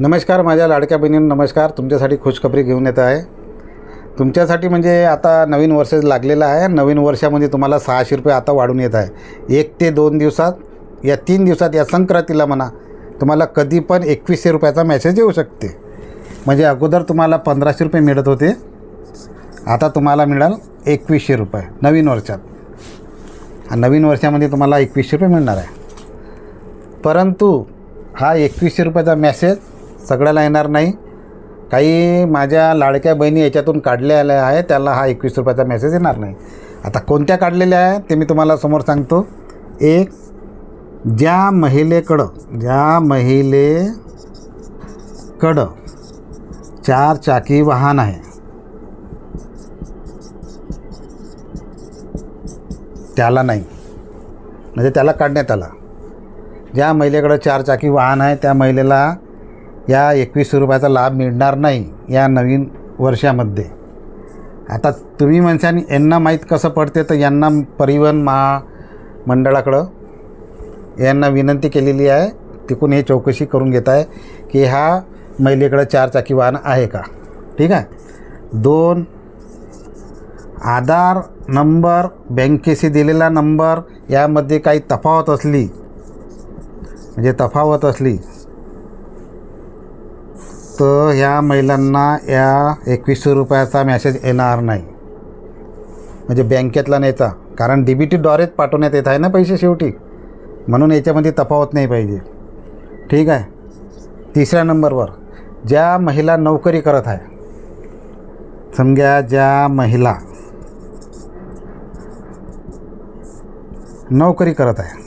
नमस्कार माझ्या लाडक्या बहिणीनं नमस्कार. तुमच्यासाठी खुशखबरी घेऊन येत आहे. तुमच्यासाठी म्हणजे आता नवीन वर्ष लागलेलं आहे. नवीन वर्षामध्ये तुम्हाला सहाशे रुपये आता वाढून येत आहे. एक ते दोन दिवसात या तीन दिवसात या संक्रांतीला म्हणा तुम्हाला कधी पण एकवीसशे रुपयाचा मेसेज येऊ शकते. म्हणजे अगोदर तुम्हाला पंधराशे रुपये मिळत होते. आता तुम्हाला मिळाल एकवीसशे रुपये नवीन वर्षात. नवीन वर्षामध्ये तुम्हाला एकवीसशे रुपये मिळणार आहे. परंतु हा एकवीसशे रुपयाचा मेसेज सगळ्याला येणार नाही. काही माझ्या लाडक्या बहिणी याच्यातून काढलेल्या आहे त्याला हा एकवीस रुपयाचा मेसेज येणार नाही. आता कोणत्या काढलेल्या आहे ते मी तुम्हाला समोर सांगतो. एक ज्या महिलेकडं ज्या महिलेकडं चार चाकी वाहन आहे त्याला नाही. म्हणजे त्याला काढण्यात आला. ज्या महिलेकडं चार चाकी वाहन आहे त्या महिलेला या एकवीसशे रुपयाचा लाभ मिळणार नाही या नवीन वर्षामध्ये. आता तुम्ही म्हणशान यांना माहीत कसं पडते तर यांना परिवहन महामंडळाकडं यांना विनंती केलेली आहे. तिकून हे चौकशी करून घेत आहे की ह्या महिलेकडं चार चाकी वाहन आहे का? ठीक आहे? दोन आधार नंबर बँकेशी दिलेला नंबर यामध्ये काही तफावत असली म्हणजे तफावत असली तर ह्या महिलांना या एकवीसशे रुपयाचा मॅसेज येणार नाही. म्हणजे बँकेतला न्यायचा कारण डी बी टीद्वारेच पाठवण्यात येत आहे ना पैसे शेवटी. म्हणून याच्यामध्ये तफावत नाही पाहिजे. ठीक आहे? तिसऱ्या नंबरवर ज्या महिला नोकरी करत आहे समजा ज्या महिला नोकरी करत आहे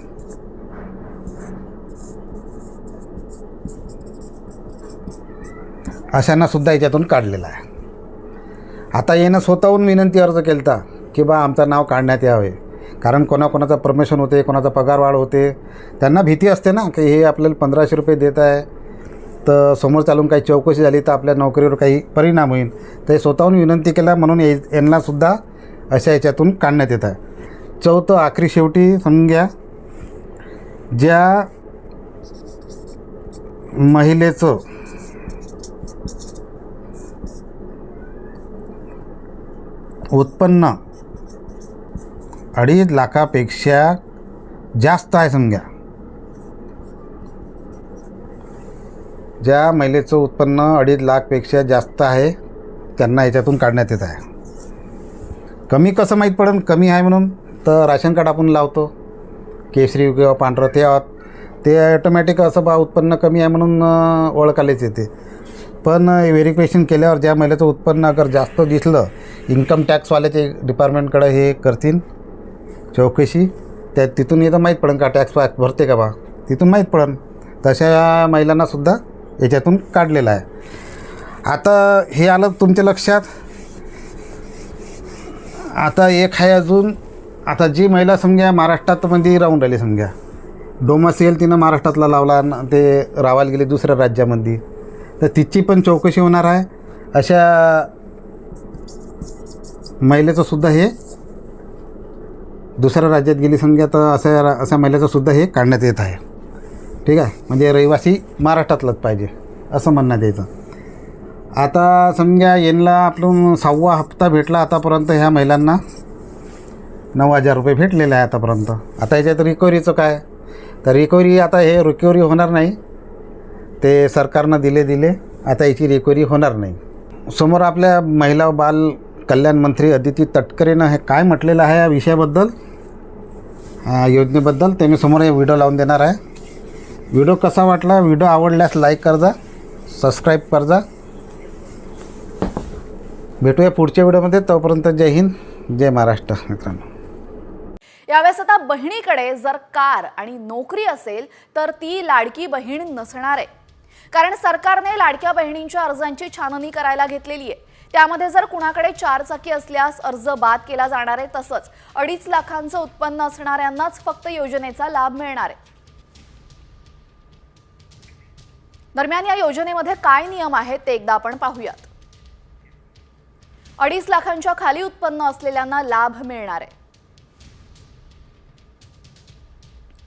अशांना सुद्धा याच्यातून काढलेला आहे. आता येणं स्वतःहून विनंती अर्ज केला की बा आमचं नाव काढण्यात यावे. कारण कोणाकोणाचं प्रमोशन होते कोणाचा पगार वाढ होते. त्यांना भीती असते ना की हे आपल्याला पंधराशे रुपये देत आहे. तर समोर चालून काही चौकशी झाली तर आपल्या नोकरीवर काही परिणाम होईल. तर हे स्वतःहून विनंती केला म्हणून ये यांनासुद्धा अशा याच्यातून काढण्यात येत आहे. चौथं आखरी शेवटी समजून घ्या. ज्या महिलेचं उत्पन्न. अडीच लाखापेक्षा जास्त आहे समजा ज्या महिलेचं उत्पन्न अडीच लाखपेक्षा जास्त आहे त्यांना याच्यातून काढण्यात येत आहे. कमी कसं माहीत पडेल कमी आहे म्हणून तर राशन कार्ड आपण लावतो. केशरी किंवा पांढरं ते ते ऑटोमॅटिक असं बा उत्पन्न कमी आहे म्हणून ओळखालेच ओळखायलाच येते. पण व्हेरिफिकेशन केल्यावर ज्या महिलेचं उत्पन्न अगर जास्त दिसलं इन्कम टॅक्सवाल्याचे डिपार्टमेंटकडे हे करतील चौकशी. त्या तिथून येतं माहीत पडेल का टॅक्स वॅक्स भरते का बा? तिथून माहीत पडेल तशा महिलांनासुद्धा याच्यातून काढलेलं आहे. आता हे आलं तुमच्या लक्षात? आता एक आहे अजून. आता जी महिला समजा महाराष्ट्रातमध्ये म्हणजे राहून राहिली समजा डोमासियल तिनं महाराष्ट्रातला लावला ते रावायला गेले दुसऱ्या राज्यामध्ये. तर तिची पण चौकशी होणार आहे. अशा महिलेचं सुद्धा हे दुसऱ्या राज्यात गेली समजा तर अशा रा- अशा महिलेचं सुद्धा हे काढण्यात येत आहे. ठीक आहे? म्हणजे रहिवासी महाराष्ट्रातलंच पाहिजे असं म्हणण्यात यायचं. आता समजा यांना आपण सहावा हप्ता भेटला आतापर्यंत ह्या महिलांना. नऊ हजार रुपये भेटलेले आहे आतापर्यंत. आता याच्यात रिकवरीचं काय? तर रिकवरी आता हे रिकवरी होणार नाही. ते सरकारनं दिले दिले आता याची रिकव्हरी होणार नाही. समोर आपल्या महिला बाल कल्याण मंत्री अदिती तटकरेनं हे काय म्हटलेलं आहे या विषयाबद्दल? योजनेबद्दल ते मी समोर हे व्हिडिओ लावून देणार आहे. व्हिडिओ कसा वाटला? व्हिडिओ आवडल्यास लाईक कर जा सबस्क्राईब कर जा भेटूया पुढच्या व्हिडिओमध्ये तोपर्यंत जय हिंद जय महाराष्ट्र मित्रांनो. यावेळेस आता बहिणीकडे जर कार आणि नोकरी असेल तर ती लाडकी बहीण नसणार आहे. कारण सरकारने लाडक्या बहिणींच्या अर्जांची छाननी करायला घेतलेली आहे. त्यामध्ये जर कुणाकडे चार चाकी असल्यास अर्ज बाद केला जाणार आहे तसंच अडीच लाखांचं उत्पन्न असणाऱ्यांनाच फक्त योजनेचा लाभ मिळणार आहे. दरम्यान या योजनेमध्ये काय नियम आहेत ते एकदा आपण पाहूयात. अडीच लाखांच्या खाली उत्पन्न असलेल्यांना लाभ मिळणार आहे.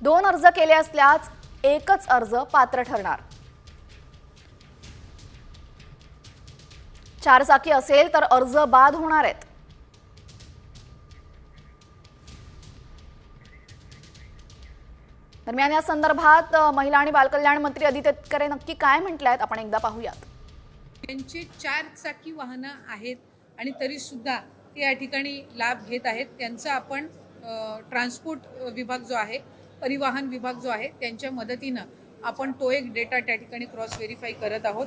दोन अर्ज केले असल्यास एकच अर्ज पात्र ठरणार. चारचाकी असेल तर अर्ज बाद होणार आहेत. दरम्यान या संदर्भात महिला आणि बालकल्याण मंत्री आदित्य तटकरे नक्की काय म्हटले आहेत आपण एकदा पाहूयात. त्यांचे चार चाकी वाहनं आहेत आणि तरी सुद्धा ते या ठिकाणी लाभ घेत आहेत. त्यांचा आपण ट्रान्सपोर्ट विभाग जो आहे परिवहन विभाग जो आहे त्यांच्या मदतीनं आपण तो एक डेटा त्या ठिकाणी क्रॉस व्हेरीफाय करत आहोत.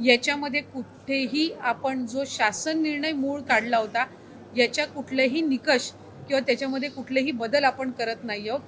याच्यामध्ये कुठेही आपण जो शासन निर्णय मूळ काढला होता याच्या कुठलेही निकष किंवा त्याच्यामध्ये कुठलेही बदल आपण करत नाही आहोत.